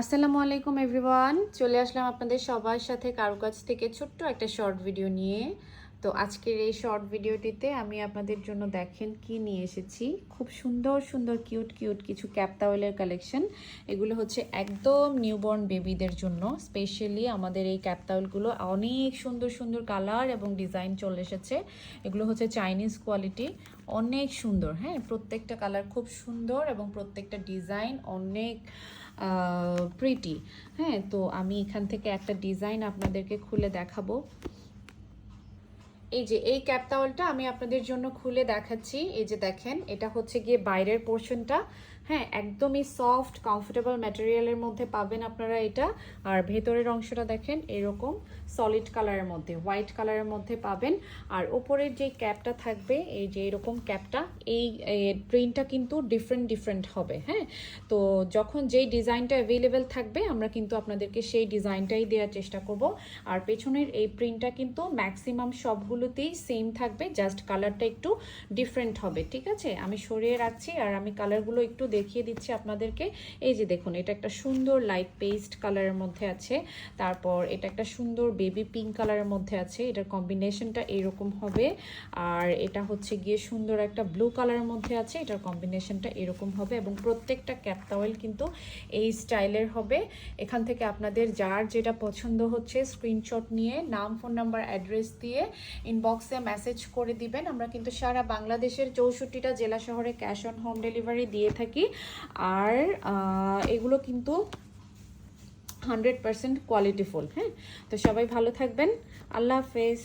আসসালামু আলাইকুম, এভরিওয়ান। চলে আসলাম আপনাদের সবার সাথে কারও কাছ থেকে ছোট্ট একটা শর্ট ভিডিও নিয়ে। তো আজকের এই শর্ট ভিডিওটিতে আমি আপনাদের জন্য দেখেন কি নিয়ে এসেছি। খুব সুন্দর সুন্দর কিউট কিউট কিছু ক্যাপ তাওয়েলের কালেকশন এগুলো হচ্ছে একদম নিউবর্ন বেবিদের জন্য। স্পেশালি আমাদের এই ক্যাপ তাওয়েলগুলো অনেক সুন্দর সুন্দর কালার এবং ডিজাইন চলে এসেছে। এগুলো হচ্ছে চাইনিজ কোয়ালিটি অনেক সুন্দর হ্যাঁ? প্রত্যেকটা কালার খুব সুন্দর এবং প্রত্যেকটা ডিজাইন অনেক প্রিটি হ্যাঁ? তো আমি এখান থেকে একটা ডিজাইন আপনাদেরকে খুলে দেখাবো। এই যে, এই ক্যাপ তাওয়ালটা আমি আপনাদের জন্য খুলে দেখাচ্ছি। এই যে দেখেন, এটা হচ্ছে গিয়ে বাইরের পোর্শনটা হ্যাঁ একদমই সফট কমফোর্টেবল ম্যাটেরিয়ালের মধ্যে পাবেন আপনারা এটা। আর ভেতরের অংশটা দেখেন, এরকম সলিড কালারের মধ্যে হোয়াইট কালারের মধ্যে পাবেন। আর ওপরের যে ক্যাপটা থাকবে, এই যে এরকম ক্যাপটা এই প্রিন্টটা কিন্তু ডিফারেন্ট ডিফারেন্ট হবে হ্যাঁ? তো যখন যেই ডিজাইনটা অ্যাভেলেবেল থাকবে, আমরা কিন্তু আপনাদেরকে সেই ডিজাইনটাই দেওয়ার চেষ্টা করব। আর পেছনের এই প্রিন্টটা কিন্তু ম্যাক্সিমাম সবগুলোতেই সেম থাকবে জাস্ট কালারটা একটু ডিফারেন্ট হবে, ঠিক আছে? আমি সরিয়ে রাখছি, আর আমি কালারগুলো একটু দেখিয়ে দিচ্ছি আপনাদেরকে। এই যে দেখুন, এটা একটা সুন্দর লাইট পেস্ট কালারের মধ্যে আছে। তারপর এটা একটা সুন্দর বেবি পিঙ্ক কালারের মধ্যে আছে। এটার কম্বিনেশনটা এরকম হবে। আর এটা হচ্ছে গিয়ে সুন্দর একটা ব্লু কালারের মধ্যে আছে। এটার কম্বিনেশনটা এরকম হবে এবং প্রত্যেকটা ক্যাপ টাওয়েল কিন্তু এই স্টাইলের হবে। এখান থেকে আপনাদের যার যেটা পছন্দ হচ্ছে স্ক্রিনশট নিয়ে, নাম ফোন নাম্বার অ্যাড্রেস দিয়ে ইনবক্সে মেসেজ করে দিবেন। আমরা কিন্তু সারা বাংলাদেশের চৌষট্টিটা জেলা শহরে ক্যাশ অন হোম ডেলিভারি দিয়ে থাকি। আর আহ, এগুলো কিন্তু হান্ড্রেড পারসেন্ট কোয়ালিটিফুল হ্যাঁ? তো সবাই ভালো থাকবেন। আল্লাহ হাফেজ।